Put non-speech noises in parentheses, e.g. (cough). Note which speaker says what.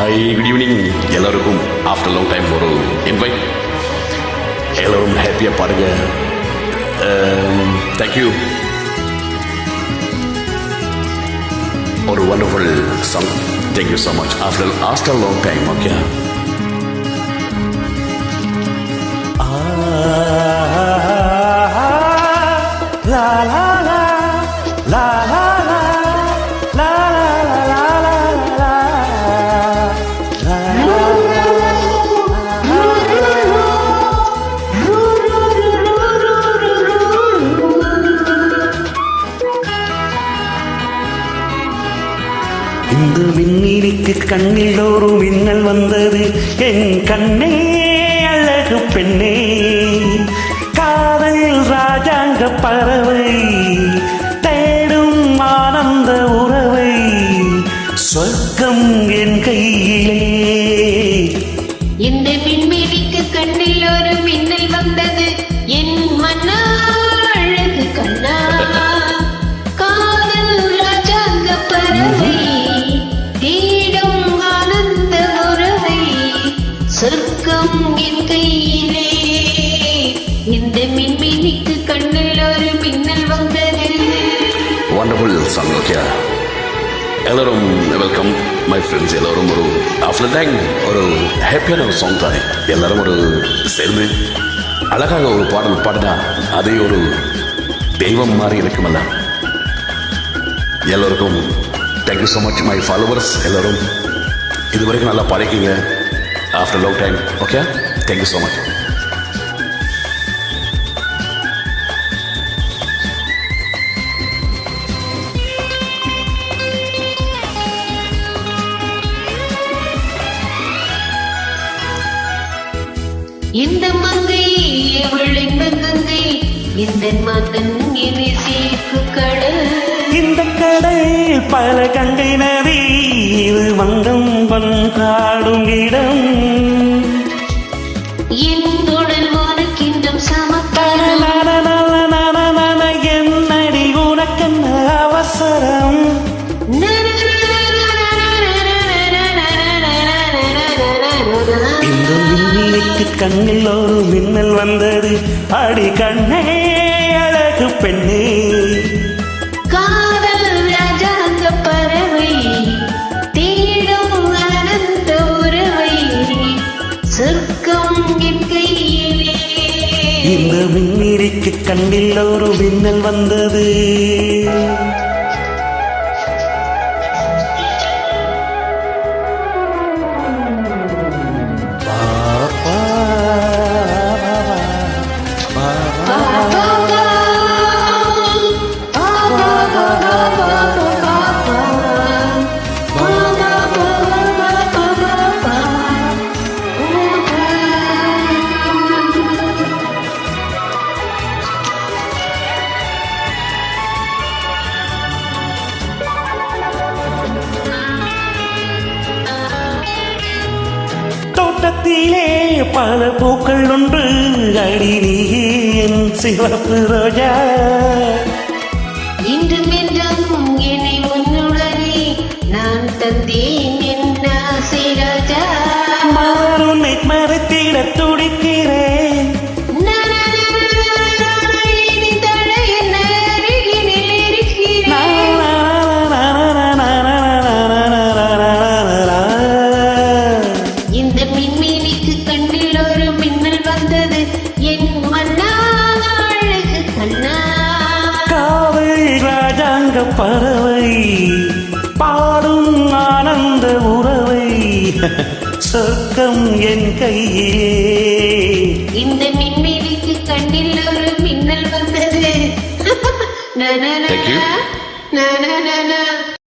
Speaker 1: Hi good evening எல்லாருக்கும் after long time ஒரு invite எல்லோரும் ஹாப்பியாக பாருங்க. தேங்க்யூ ஒரு wonderful song thank you so much after after long time okay
Speaker 2: இந்த விண்ணிற்கு கண்ணில் ஒரு மின்னல் வந்தது. என் கண்ணே அழகு பெண்ணே. காதல் ராஜாங்க பறவை
Speaker 3: இந்த மின்மினிக்கு கண்ணில் ஒரு மின்னல் வந்தது.
Speaker 1: வண்டர்ஃபுல் சாங் ஓகே எல்லோரும் வெல்கம் மை ஃப்ரெண்ட்ஸ் எல்லோரும் ஒரு ஆஃப்டர் டைம் ஒரு ஹாப்பியான ஒரு சாங் தானே. எல்லோரும் ஒரு சேர்ந்து அழகாக ஒரு பாடல் பாடினா அதே ஒரு தெய்வம் மாதிரி இருக்குமல்ல? எல்லோருக்கும் thank you so much my followers எல்லோரும் இது வரைக்கும் நல்லா பாடிக்கீங்க after love time okay thank you so much
Speaker 3: இந்த மங்கை விளைந்த கங்கை? இந்த மன்னன் இனி சேர்க்கு கடல்.
Speaker 2: இந்த கடை பல கங்கை நதி இது வங்கம் பண்பாடும் இடம். எனக்கு கண்ணில் ஒரு மின்னல் வந்தது. அடி கண்ணே அழகு பெண்ணே. இந்த மின்னிரிக்கு கண்ணில் ஒரு மின்னல் வந்தது. பல பூக்கள் உண்டு. அடி நீயே என் சிவப்பு ரோஜா.
Speaker 3: இன்றும் என்றும் என்னை உன்னுடனே நான் தந்தேன் என் ஆசை ராஜா.
Speaker 2: மாறு உன்னை பறவை பாடும் ஆனந்த உறவை. சொர்க்கம் என் கையிலே
Speaker 3: இந்த மின்மினிக்கு கண்ணில் ஒரு மின்னல் வந்தது. (laughs)